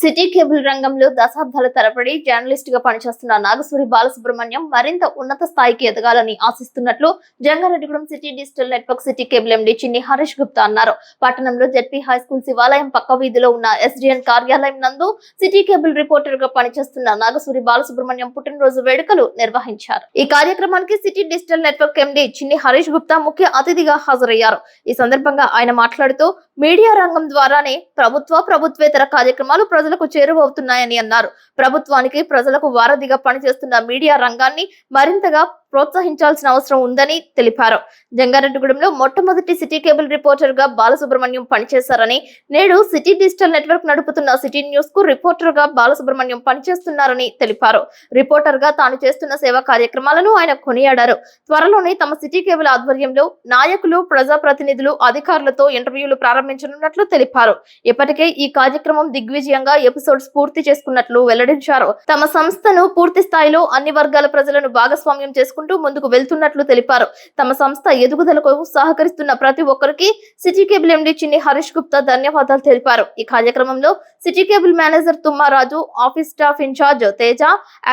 City cable రంగంలో దశాబ్దాల తరబడి జర్నలిస్ట్గా పనిచేస్తున్న నాగసూరి బాలసుబ్రహ్మణ్యం మరింత ఉన్నత స్థాయికి ఎదగాలని ఆశిస్తున్నట్లు Jangareddygudem city digital network city cable MD Chinni Harish Gupta అన్నారు. పట్టణంలో జెడ్పీ హై స్కూల్ శివాలయం పక్క వీధిలో ఉన్న ఎస్డిఎన్ కార్యాలయం నందు సిటీ కేబుల్ రిపోర్టర్గా పనిచేస్తున్న నాగసూరి బాలసుబ్రహ్మణ్యం పుట్టినరోజు వేడుకలు నిర్వహించారు. ఈ కార్యక్రమానికి సిటీ డిజిటల్ నెట్వర్క్ ఎండి చిన్ని హరీష్ గుప్తా ముఖ్య అతిథిగా హాజరయ్యారు. ఈ సందర్భంగా ఆయన మాట్లాడుతూ మీడియా రంగం ద్వారానే ప్రభుత్వ ప్రభుత్వేతర కార్యక్రమాలు ప్రజలు ప్రజలకు చేరువవుతున్నాయని అన్నారు. ప్రభుత్వానికి ప్రజలకు వారధిగా పనిచేస్తున్న మీడియా రంగాన్ని మరింతగా ప్రోత్సహించాల్సిన అవసరం ఉందని తెలిపారు. జంగారెడ్డిగూడెంలో మొట్టమొదటి సిటీ కేబుల్ రిపోర్టర్గా బాలసుబ్రహ్మణ్యం పనిచేశారని నేడు సిటీ డిజిటల్ నెట్వర్క్ నడుపుతున్న సిటీ న్యూస్కు రిపోర్టర్గా బాలసుబ్రహ్మణ్యం పనిచేస్తున్నారని తెలిపారు. రిపోర్టర్గా తాను చేస్తున్న సేవా కార్యక్రమాలను ఆయన కొనియాడారు. త్వరలోనే తమ సిటీ కేబుల్ ఆధ్వర్యంలో నాయకులు ప్రజాప్రతినిధులు అధికారులతో ఇంటర్వ్యూలు ప్రారంభించనున్నట్లు తెలిపారు. ఇప్పటికే ఈ కార్యక్రమం దిగ్విజయంగా ఎపిసోడ్స్ పూర్తి చేసుకున్నట్లు వెల్లడించారు. తమ సంస్థను పూర్తి స్థాయిలో అన్ని వర్గాల ప్రజలను భాగస్వామ్యం చేసుకుంటూ ముందుకు వెళ్తున్నట్లు తెలిపారు. తమ సంస్థ ఎదుగుదలకు సహకరిస్తున్న ప్రతి ఒక్కరికి city cable MD Chinni Harish Gupta ధన్యవాదాలు తెలిపారు. ఈ కార్యక్రమంలో city cable manager Tummaraju office staff in charge Teja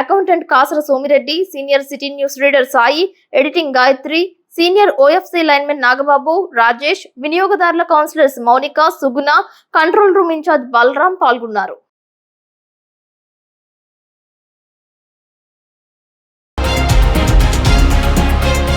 accountant Kasara Somireddy senior city news reader Sai editing Gayatri senior OFC linemen Nagababu Rajesh వినియోగదారుల councillors Mounika Suguna control room in charge Balaram పాల్గొన్నారు.